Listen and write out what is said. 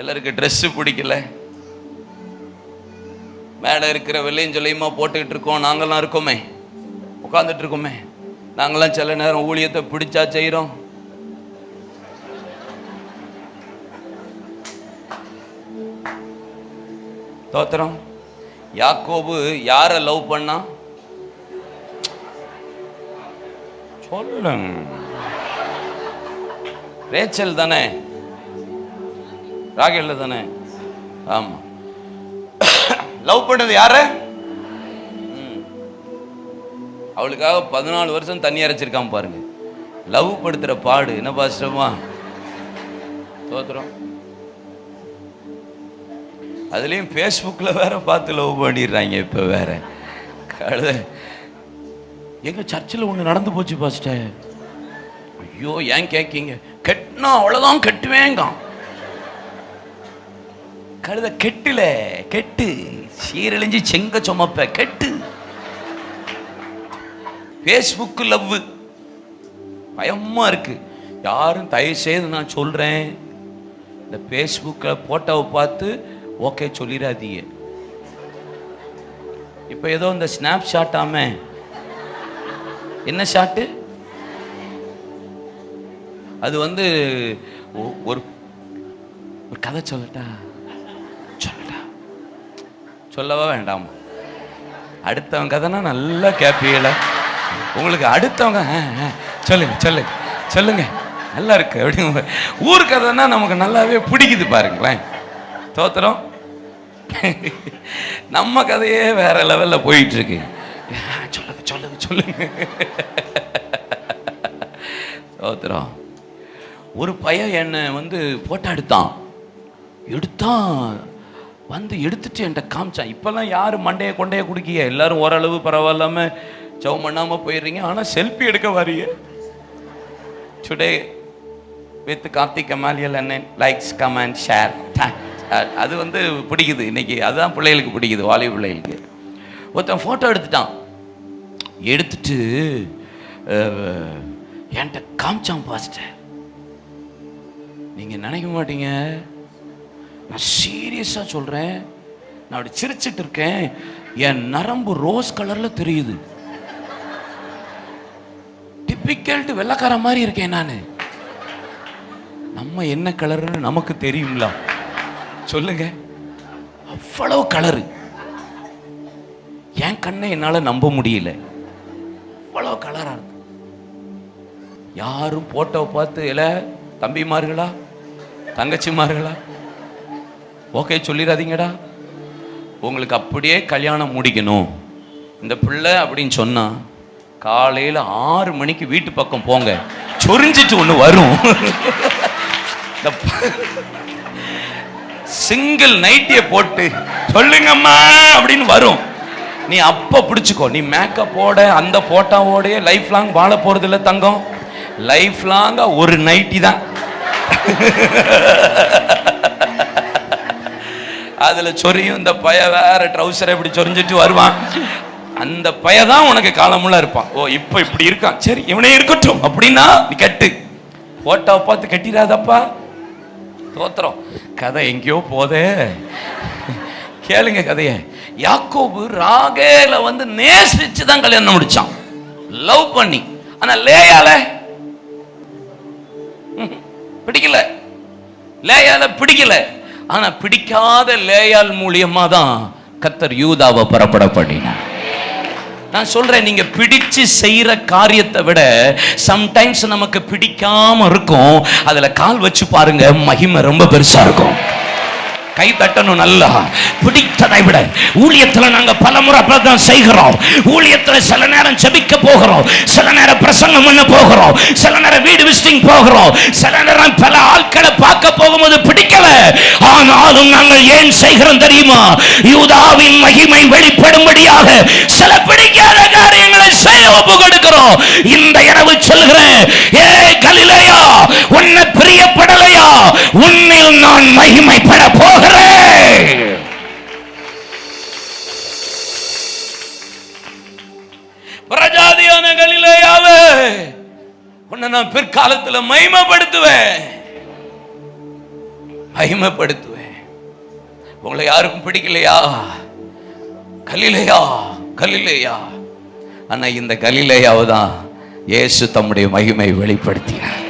சிலருக்கு ட்ரெஸ்ஸு பிடிக்கல. மேலே இருக்கிற வெள்ளையும் சொல்லியுமா போட்டுக்கிட்டு இருக்கோம். நாங்களாம் இருக்கோமே. உட்காந்துட்டு இருக்கோமே. நாங்களாம் சில நேரம் ஊழியத்தை பிடிச்சா செய்கிறோம் தோத்திரம் யாக்கோபு யாரை லவ் பண்ணா? சொல்லுங்க. ரேச்சல் தானே. ராகேல் தானே? ஆமாம் லவ் பண்ணது யாரு? ம். அவளுக்காக பதினாலு வருஷம் தண்ணி அரைச்சிருக்கான் பாருங்க. லவ் படுத்துற பாடு என்ன பாஸ்டமா தோத்துறோம் அதுலேயும் ஃபேஸ்புக்கில் வேற பார்த்து லவ் பண்ணிடுறாங்க இப்போ வேற. கழுத. எங்க சர்ச்சில் ஒன்று நடந்து போச்சு பாஸ்டர்? ஐயோ ஏன் கேட்கீங்க கெட்டினா அவ்வளோதான் கெட்டுவேங்க கழுத கெட்டுல கெட்டு. சீரழிஞ்சு செங்க சுமப்ப கெட்டு. ஃபேஸ்புக்கு லவ் பயமா இருக்கு. யாரும் தயவு செய்து நான் சொல்றேன். இந்த ஃபேஸ்புக்கில் போட்டோவை பார்த்து ஓகே சொல்லிடாதீங்க. இப்போ ஏதோ இந்த ஸ்னாப் ஷாட்டாமே என்ன ஷாட்டு அது வந்து ஒரு ஒரு கதை சொல்லட்டா? சொல்லவா வேண்டாம்? அடுத்தவங்க கதைனா நல்லா கேட்பீங்கள உங்களுக்கு அடுத்தவங்க சொல்லுங்க சொல்லுங்க சொல்லுங்க. நல்லா இருக்கு அப்படிங்க ஊர் கதைன்னா நமக்கு நல்லாவே பிடிக்குது பாருங்களேன். தோத்திரம் நம்ம கதையே வேற லெவலில் போயிட்டு இருக்கு சொல்லுங்க சொல்லுங்க சொல்லுங்க. தோத்திரம் ஒரு பையன் என்னை வந்து போட்டோ எடுத்தான். எடுத்தான். வந்து எடுத்துட்டு என்கிட்ட காமிச்சான் இப்போல்லாம் யார் மண்டையை கொண்டையை குடிக்கிய எல்லாரும் ஓரளவு பரவாயில்லாம ஜவ் பண்ணாமல் போயிடுறீங்க. ஆனால் செல்ஃபி எடுக்க வரீங்க டுடே வித் கார்த்திக் கமாலியல் அண்ணன் லைக்ஸ் கமெண்ட் ஷேர் அது வந்து பிடிக்குது இன்னைக்கு. அதுதான் பிள்ளைகளுக்கு பிடிக்குது வாலிப பிள்ளைகளுக்கு. ஒருத்தன் ஃபோட்டோ எடுத்துட்டான். எடுத்துட்டு என்கிட்ட காமிச்சான் பாஸ்டர். நீங்கள் நினைக்க மாட்டீங்க. நான் சீரியஸாக சொல்கிறேன் நான் அப்படி சிரிச்சிட்டு இருக்கேன். என் நரம்பு ரோஸ் கலரில் தெரியுது. டிப்பிக்கல்ட்டு வெள்ளக்கார மாதிரி இருக்கேன் நான். நம்ம என்ன கலர்னு நமக்கு தெரியுங்களா சொல்லுங்க. அவ்வளவு கலரு. என் கண்ணை என்னால் நம்ப முடியல. அவ்வளோ கலராக இருக்கு. யாரும் போட்டோவை பார்த்து இல்லை தம்பிமார்களா? தங்கச்சிமார்களா? ஓகே சொல்லிடாதீங்கடா. உங்களுக்கு அப்படியே கல்யாணம் முடிக்கணும். இந்த பிள்ளை அப்படின்னு சொன்னா காலையில் ஆறு மணிக்கு வீட்டு பக்கம் போங்க. சொரிஞ்சிட்டு ஒன்று வரும். இந்த சிங்கிள் நைட்டியை போட்டு சொல்லுங்கம்மா அப்படின்னு வரும். நீ அப்போ பிடிச்சிக்கோ. நீ மேக்கப்போட அந்த போட்டோவோடய லைஃப் லாங் வாழ போகிறது இல்லை தங்கம். லைஃப் லாங்காக ஒரு நைட்டி தான். அதில் சொரியும் இந்த பய வேற ட்ரௌசரை இப்படி சொரிஞ்சிட்டு வருவான். அந்த பய தான் உனக்கு காலமுள்ள இருப்பான். ஓ இப்போ இப்படி இருக்கான். சரி இவனே இருக்கட்டும். அப்படின்னா நீ கட்டு. போட்டாவை பார்த்து கட்டிடாதப்பா. தோத்துறோம் கதை எங்கேயோ போதே. கேளுங்க கதையை. யாக்கோபு ராகேல வந்து நேசிச்சு தான் கல்யாணம் முடிச்சான். லவ் பண்ணி. ஆனா லேயால? பிடிக்கல. லேயால பிடிக்கல. ஆனா பிடிக்காத லேயால் மூலியமா தான் கத்தர் யூதாவை புறப்பட பண்ணினார் நான் சொல்றேன் நீங்க பிடிச்சு செய்யற காரியத்தை விட சம்டைம்ஸ் நமக்கு பிடிக்காம இருக்கும். அதுல கால் வச்சு பாருங்க மகிமை ரொம்ப பெருசா இருக்கும். கை தட்டணும் நல்லா. பிடித்ததை விட ஊழியத்துல நாங்க பல முறை அப்படிதான் செய்கிறோம். ஊழியத்துல சில நேரம் செபிக்க போகிறோம். சில நேரம் பிரசங்கம் பண்ண போகிறோம். சில நேரம் வீடு விசிட்டிங் போகிறோம். சில நேரம் பல ஆட்களை பார்க்க போகும்போது பிடிக்கல. ஆனாலும் நாங்கள் ஏன் செய்கிறோம் தெரியுமா? யூதாவின் மகிமை வெளிப்படும்படியாக சில பிடிக்காத காரியங்களை செய்ய ஒப்பு கொடுக்கிறோம் இந்த இரவு சொல்கிறேன் ஏ கலிலேயா உன்னை பிரியப்படலை உன்னில் நான் மகிமைப்பட போகிறேன் பிரஜாதியான கலிலேயாவே உன்னை நான் பிற்காலத்துல மகிமைப்படுத்துவேன். மகிமைப்படுத்துவேன். உங்களை யாருக்கும் பிடிக்கலையா? கலிலையா? கலிலையா? ஆனா இந்த கலிலையாவை தான் இயேசு தம்முடைய மகிமை வெளிப்படுத்தினார்.